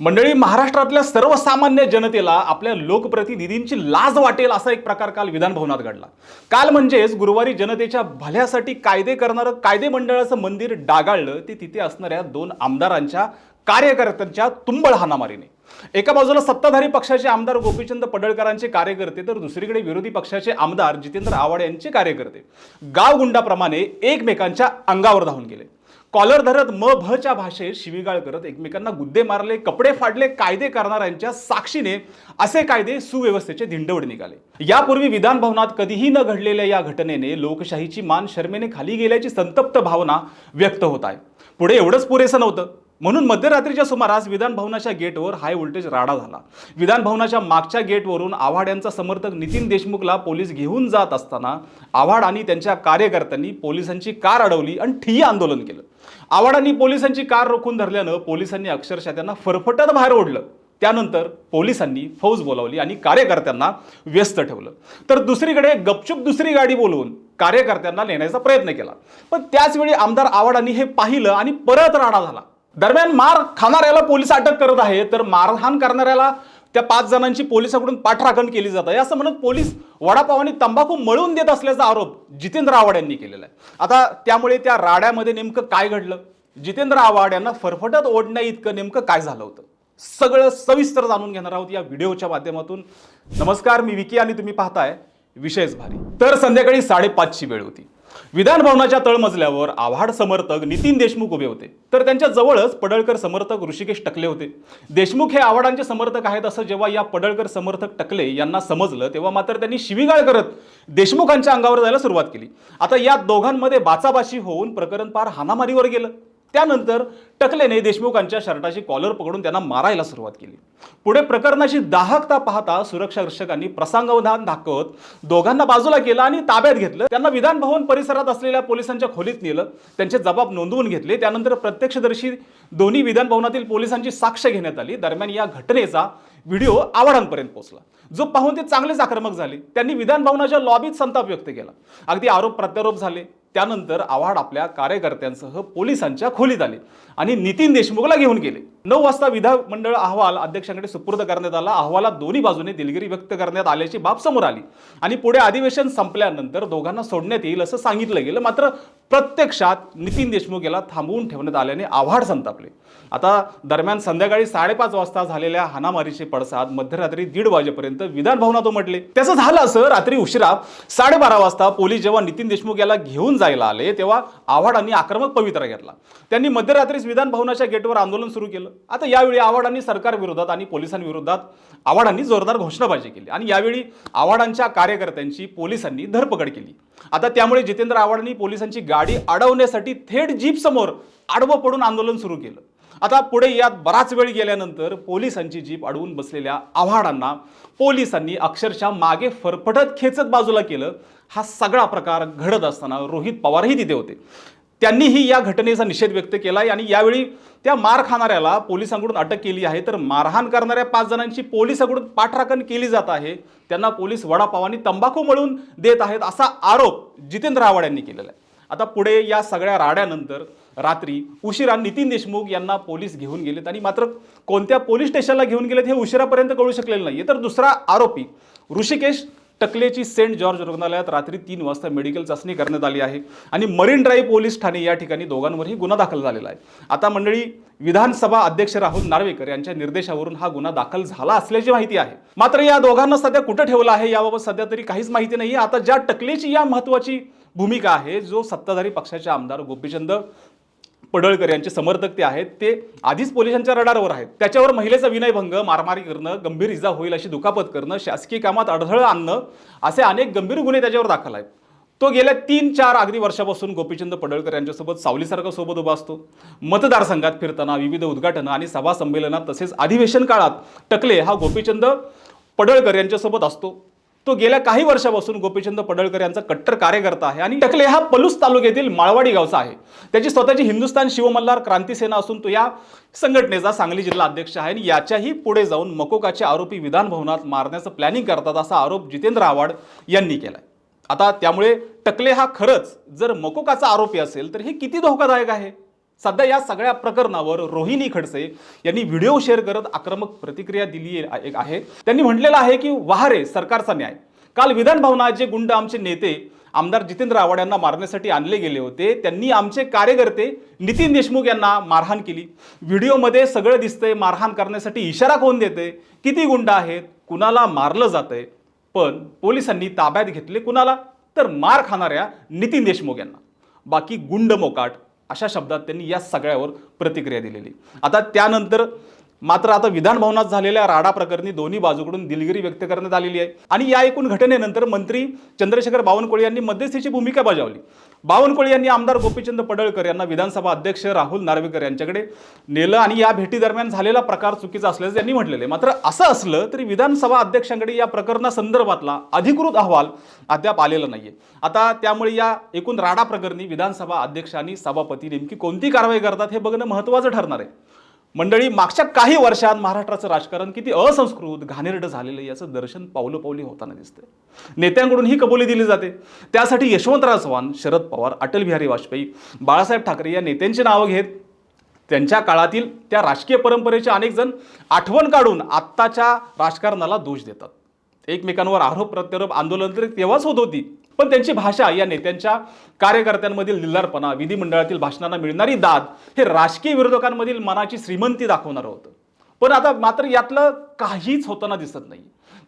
मंडळी महाराष्ट्रातल्या सर्वसामान्य जनतेला आपल्या लोकप्रतिनिधींची लाज वाटेल असा एक प्रकार काल विधानभवनात घडला. काल म्हणजेच गुरुवारी जनतेच्या भल्यासाठी कायदे करणारं कायदे मंडळाचं मंदिर डागाळलं ते तिथे असणाऱ्या दोन आमदारांच्या कार्यकर्त्यांच्या तुंबळ हाणामारीने. एका बाजूला सत्ताधारी पक्षाचे आमदार गोपीचंद पडळकरांचे कार्यकर्ते तर दुसरीकडे विरोधी पक्षाचे आमदार जितेंद्र आव्हाड यांचे कार्यकर्ते. गावगुंडाप्रमाणे एकमेकांच्या अंगावर धावून गेले. कॉलर धरत म भच्या भाषेत शिवीगाळ करत एकमेकांना गुद्दे मारले कपडे फाडले कायदे करणाऱ्यांच्या साक्षीने असे कायदे सुव्यवस्थेचे धिंडवड निघाले. यापूर्वी विधान भवनात कधीही न घडलेल्या या घटनेने लोकशाहीची मान शर्मेने खाली गेल्याची संतप्त भावना व्यक्त होत आहे. पुढे एवढंच पुरेसं नव्हतं. म्हणून मध्यरात्रीच्या सुमारास विधान भवनाच्या गेटवर हाय व्होल्टेज राडा झाला. विधान भवनाच्या मागच्या गेटवरून आव्हाड यांचा समर्थक नितीन देशमुखला पोलीस घेऊन जात असताना आव्हाड आणि त्यांच्या कार्यकर्त्यांनी पोलिसांची कार अडवली आणि ठिय्या आंदोलन केलं. आवाडांनी पोलिसांची कार रोखून धरल्यानं पोलिसांनी अक्षरशः त्यांना फरफटत बाहेर ओढलं. त्यानंतर पोलिसांनी फौज बोलावली आणि कार्यकर्त्यांना व्यस्त ठेवलं. तर दुसरीकडे गपचूप दुसरी गाडी बोलवून कार्यकर्त्यांना नेण्याचा प्रयत्न केला. पण त्याचवेळी आमदार आवाडांनी हे पाहिलं आणि परत राडा झाला. दरम्यान मार खाणाऱ्याला पोलीस अटक करत आहे तर मारहाण करणाऱ्याला त्या पाच जणांची पोलिसांकडून पाठराखण केली जात आहे. असं म्हणत पोलीस वडापाव आणि तंबाखू मळून देत असल्याचा आरोप जितेंद्र आव्हाड यांनी केलेला आहे. आता त्यामुळे त्या राड्यामध्ये नेमकं काय घडलं? जितेंद्र आव्हाड यांना फरफटत ओढण्या इतकं नेमकं काय झालं होतं? सगळं सविस्तर जाणून घेणार आहोत या व्हिडिओच्या माध्यमातून. नमस्कार मी विकी आणि तुम्ही पाहताय विशेष भारी. तर संध्याकाळी साडेपाचची वेळ होती. विधान भवनाच्या तळमजल्यावर आव्हाड समर्थक नितीन देशमुख उभे होते. तर त्यांच्या जवळच पडळकर समर्थक ऋषिकेश टकले होते. देशमुख हे आव्हाडांचे समर्थक आहेत असं जेव्हा या पडळकर समर्थक टकले यांना समजलं तेव्हा मात्र त्यांनी शिवीगाळ करत देशमुखांच्या अंगावर जायला सुरुवात केली. आता या दोघांमध्ये बाचाबाची होऊन प्रकरण पार हानामारीवर गेलं. त्यानंतर टकलेने देशमुखांच्या शर्टाची कॉलर पकडून त्यांना मारायला सुरुवात केली. पुढे प्रकरणाची दाहकता पाहता सुरक्षा रक्षकांनी प्रसंगावधान दाखवत दोघांना बाजूला केलं आणि ताब्यात घेतलं. त्यांना विधान भवन परिसरात असलेल्या पोलिसांच्या खोलीत नेलं. त्यांचे जबाब नोंदवून घेतले. त्यानंतर प्रत्यक्षदर्शी दोन्ही विधान भवनातील पोलिसांची साक्ष घेण्यात आली. दरम्यान या घटनेचा व्हिडिओ आव्हाडांपर्यंत पोहोचला. जो पाहून ते चांगलेच आक्रमक झाले. त्यांनी विधान भवनाच्या लॉबीत संताप व्यक्त केला. अगदी आरोप प्रत्यारोप झाले. त्यानंतर आव्हाड आपल्या कार्यकर्त्यांसह पोलिसांच्या खोलीत आले आणि नितीन देशमुखला घेऊन गेले. नऊ वाजता विधानमंडळ अहवाल अध्यक्षांकडे सुपूर्द करण्यात आला. अहवालात दोन्ही बाजूने दिलगिरी व्यक्त करण्यात आल्याची बाब समोर आली. आणि पुढे अधिवेशन संपल्यानंतर दोघांना सोडण्यात येईल असं सांगितलं गेलं. मात्र प्रत्यक्षात नितीन देशमुख याला थांबवून ठेवण्यात आल्याने आव्हाड संतापले. आता दरम्यान संध्याकाळी साडेपाच वाजता झालेल्या हानामारीचे पडसाद मध्यरात्री दीड वाजेपर्यंत विधानभवनात उमटले त्याचं झालं असं रात्री उशिरा साडेबारा वाजता पोलीस जेव्हा नितीन देशमुख याला घेऊन जा जायला आले तेव्हा आव्हाडांनी आक्रमक पवित्रा घेतला. त्यांनी मध्यरात्रीच विधान भवनाच्या गेटवर आंदोलन सुरू केलं. आता यावेळी आव्हाडांनी सरकारविरोधात आणि पोलिसांविरोधात आव्हाडांनी जोरदार घोषणाबाजी केली आणि यावेळी आव्हाडांच्या कार्यकर्त्यांची पोलिसांनी धरपकड केली. आता त्यामुळे जितेंद्र आव्हाडांनी पोलिसांची गाडी अडवण्यासाठी थेट जीप समोर आडवं पडून आंदोलन सुरू केलं. आता पुढे यात बराच वेळ गेल्यानंतर पोलिसांची जीप अडवून बसलेल्या आव्हाडांना पोलिसांनी अक्षरशः मागे फरफटत खेचत बाजूला केलं. हा सगळा प्रकार घडत असताना रोहित पवारही तिथे होते. त्यांनीही या घटनेचा निषेध व्यक्त केला आणि यावेळी त्या मार खाणाऱ्याला पोलिसांकडून अटक केली आहे. तर मारहाण करणाऱ्या पाच जणांची पोलिसांकडून पाठराखण केली जात आहे. त्यांना पोलीस वडापावांनी तंबाखू मळून देत आहेत असा आरोप जितेंद्र आव्हाड यांनी केलेला आहे. आता पुढे या सगळ्या राड्यानंतर रात्री उशिरा नितीन देशमुख यांना पोलीस घेऊन गेलेत आणि मात्र कोणत्या पोलीस स्टेशनला घेऊन गेलेत हे उशिरापर्यंत कळू शकलेलं नाही तर दुसरा आरोपी ऋषिकेश टकलेची सेंट जॉर्ज रुग्णालयात रात्री तीन वाजता मेडिकल चाचणी करण्यात आली आहे आणि मरीन ड्राईव्ह पोलीस ठाणे या ठिकाणी दोघांवरही गुन्हा दाखल झालेला आहे. आता मंडळी विधानसभा अध्यक्ष राहुल नार्वेकर यांच्या निर्देशावरून हा गुन्हा दाखल झाला असल्याची माहिती आहे. मात्र या दोघांना सध्या कुठं ठेवलं आहे याबाबत सध्या तरी काहीच माहिती नाही आता ज्या टकलेची या महत्वाची भूमिका आहे जो सत्ताधारी पक्षाचे आमदार गोपीचंद पडळकर यांचे समर्थक ते आहेत ते आधीच पोलिसांच्या रडारवर आहेत. त्याच्यावर महिलेचा विनयभंग मारमारी करणं गंभीर इजा होईल अशी दुखापत करणं शासकीय कामात अडथळं आणणं असे अनेक गंभीर गुन्हे त्याच्यावर दाखल आहेत. तो गेल्या तीन चार अगदी वर्षापासून गोपीचंद पडळकर यांच्यासोबत सावलीसारखा सोबत उभा असतो. मतदारसंघात फिरताना विविध उद्घाटनं आणि सभा संमेलनात तसेच अधिवेशन काळात टकले हा गोपीचंद पडळकर यांच्यासोबत असतो. तो गेल्या काही वर्षापासून गोपीचंद पडळकर यांचा कट्टर कार्यकर्ता आहे. आणि टकले हा पलूस तालुक्यातील माळवाडी गावचा आहे. त्याची स्वतःची हिंदुस्थान शिवमल्हार क्रांती सेना असून तो या संघटनेचा सांगली जिल्हा अध्यक्ष आहे. आणि याच्याही पुढे जाऊन मकोकाचे आरोपी विधान भवनात मारण्याचं प्लॅनिंग करतात असा आरोप जितेंद्र आव्हाड यांनी केलाय. आता त्यामुळे टकले हा खरंच जर मकोकाचा आरोपी असेल तर हे किती धोकादायक आहे? सध्या या सगळ्या प्रकरणावर रोहिणी खडसे यांनी व्हिडिओ शेअर करत आक्रमक प्रतिक्रिया दिली आहे- आहे. त्यांनी म्हटलेलं आहे की वाहरे सरकारचा न्याय. काल विधान भवनात जे गुंड आमचे नेते आमदार जितेंद्र आव्हाड यांना मारण्यासाठी आणले गेले होते त्यांनी आमचे कार्यकर्ते नितीन देशमुख यांना मारहाण केली. व्हिडिओमध्ये सगळं दिसतंय मारहाण करण्यासाठी इशारा कोण देते किती गुंड आहेत? कुणाला मारलं जातंय? पण पोलिसांनी ताब्यात घेतले कुणाला? तर मार खाणाऱ्या नितीन देशमुख यांना. बाकी गुंड मोकाट अशा शब्दात त्यांनी या सगळ्यावर प्रतिक्रिया दिलेली. आता त्यानंतर मात्र आता विधान भवनात झालेल्या राडा प्रकरणी दोन्ही बाजूकडून दिलगिरी व्यक्त करण्यात आलेली आहे. आणि या एकूण घटनेनंतर मंत्री चंद्रशेखर बावनकुळे यांनी मध्यस्थीची भूमिका बजावली. बावनकुळे यांनी आमदार गोपीचंद पडळकर यांना विधानसभा अध्यक्ष राहुल नार्वेकर यांच्याकडे नेलं आणि या भेटीदरम्यान झालेला प्रकार चुकीचा असल्याचं त्यांनी म्हटलेलं आहे. मात्र असं असलं तरी विधानसभा अध्यक्षांकडे या प्रकरणासंदर्भातला अधिकृत अहवाल अद्याप आलेला नाहीये. आता त्यामुळे या एकूण राडा प्रकरणी विधानसभा अध्यक्ष आणि सभापती नेमकी कोणती कारवाई करतात हे बघणं महत्त्वाचं ठरणार आहे. मंडळी मागच्या काही वर्षात महाराष्ट्राचं राजकारण किती असंस्कृत घाणेरडं झालेलं आहे याचं दर्शन पावलं पावली होताना दिसतंय. नेत्यांकडून ही कबुली दिली जाते. त्यासाठी यशवंतराव चव्हाण शरद पवार अटल बिहारी वाजपेयी बाळासाहेब ठाकरे या नेत्यांची नावं घेत त्यांच्या काळातील त्या राजकीय परंपरेचे अनेक जण आठवण काढून आत्ताच्या राजकारणाला दोष देतात. एकमेकांवर आरोप प्रत्यारोप आंदोलन तर तेव्हाच होत होती. पण त्यांची भाषा या नेत्यांच्या कार्यकर्त्यांमधील लिल्लारपणा विधिमंडळातील भाषणांना मिळणारी दाद हे राजकीय विरोधकांमधील मनाची श्रीमंती दाखवणारं होतं. पण आता मात्र यातलं काहीच होताना दिसत नाही.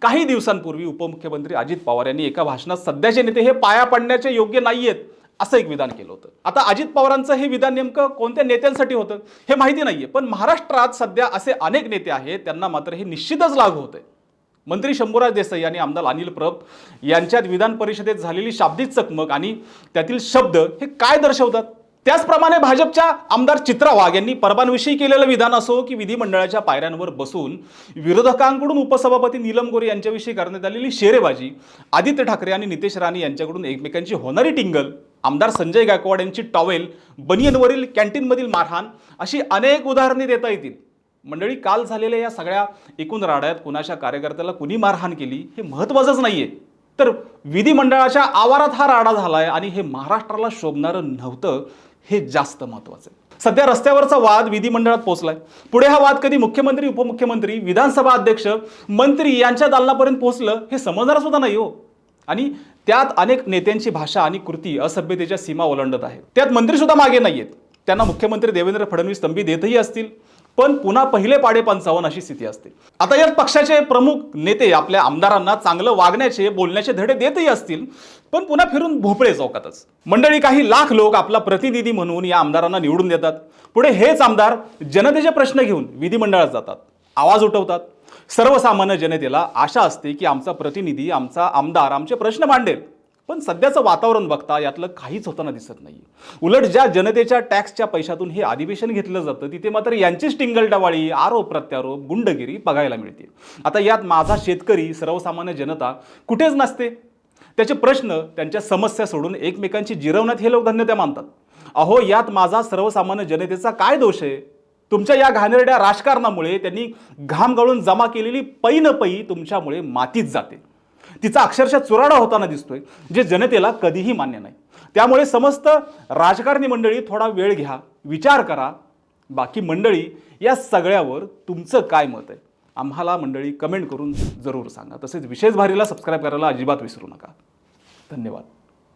काही दिवसांपूर्वी उपमुख्यमंत्री अजित पवार यांनी एका भाषणात सध्याचे नेते हे पाया पडण्याचे योग्य नाहीयेत असं एक विधान केलं होतं. आता अजित पवारांचं हे विधान नेमकं कोणत्या नेत्यांसाठी होतं हे माहिती नाहीये. पण महाराष्ट्रात सध्या असे अनेक नेते आहेत त्यांना मात्र हे निश्चितच लागू होतंय. मंत्री शंभूराज देसाई आणि आमदार अनिल प्रभ यांच्यात विधान परिषदेत झालेली शाब्दिक चकमक आणि त्यातील शब्द हे काय दर्शवतात? त्याचप्रमाणे भाजपच्या आमदार चित्रा वाघ यांनी परबांविषयी केलेलं विधान असो की विधिमंडळाच्या पायऱ्यांवर बसून विरोधकांकडून उपसभापती नीलम गोरे यांच्याविषयी करण्यात आलेली शेरेबाजी आदित्य ठाकरे आणि नितेश राणे यांच्याकडून एकमेकांची होणारी टिंगल आमदार संजय गायकवाड यांची टॉवेल बनियनवरील कॅन्टीनमधील मारहाण अशी अनेक उदाहरणे देता येतील. मंडळी काल झालेल्या या सगळ्या एकूण राड्यात कुणाच्या कार्यकर्त्याला कुणी मारहाण केली हे महत्वाचंच आहे तर विधिमंडळाच्या आवारात हा राडा झाला आहे आणि हे महाराष्ट्राला शोभणारं नव्हतं हे जास्त महत्वाचं आहे सध्या रस्त्यावरचा वाद विधिमंडळात पोहोचलाय. पुढे हा वाद कधी मुख्यमंत्री उपमुख्यमंत्री विधानसभा अध्यक्ष मंत्री यांच्या दालनापर्यंत पोहोचलं हे समजणार सुद्धा नाही हो. आणि त्यात अनेक नेत्यांची भाषा आणि कृती असभ्यतेच्या सीमा ओलांडत आहे. त्यात मंत्री सुद्धा मागे आहेत त्यांना मुख्यमंत्री देवेंद्र फडणवीस तंबी देतही असतील. पण पुन्हा पहिले पाडे पंचावन्न अशी स्थिती असते. आता यात पक्षाचे प्रमुख नेते आपल्या आमदारांना चांगलं वागण्याचे बोलण्याचे धडे देतही असतील पण पुन्हा फिरून भोपळे चौकातच. मंडळी काही लाख लोक आपला प्रतिनिधी म्हणून या आमदारांना निवडून देतात. पुढे हेच आमदार जनतेचे प्रश्न घेऊन विधिमंडळात जातात. आवाज उठवतात. सर्वसामान्य जनतेला आशा असते की आमचा प्रतिनिधी आमचा आमदार आमचे प्रश्न मांडेल. पण सध्याचं वातावरण बघता यातलं काहीच होताना दिसत नाही. उलट ज्या जनतेच्या टॅक्सच्या पैशातून हे अधिवेशन घेतलं जातं तिथे मात्र यांचीच टिंगलटवाळी आरोप प्रत्यारोप गुंडगिरी बघायला मिळते. आता यात माझा शेतकरी सर्वसामान्य जनता कुठेच नसते. त्याचे प्रश्न त्यांच्या समस्या सोडून एकमेकांची जिरवण्यात हे लोक धन्यता मानतात. अहो यात माझा सर्वसामान्य जनतेचा काय दोष आहे? तुमच्या या घाणेरड्या राजकारणामुळे त्यांनी घाम गाळून जमा केलेली पै न पै तुमच्यामुळे मातीत जाते. तिचा अक्षरशः चुराडा होताना दिसतोय जे जनतेला कधीही मान्य नाही. त्यामुळे समस्त राजकारणी मंडळी थोडा वेळ घ्या विचार करा. बाकी मंडळी या सगळ्यावर तुमचं काय मत आहे? आम्हाला मंडळी कमेंट करून जरूर सांगा. तसेच विशेष भारीला सबस्क्राईब करायला अजिबात विसरू नका. धन्यवाद.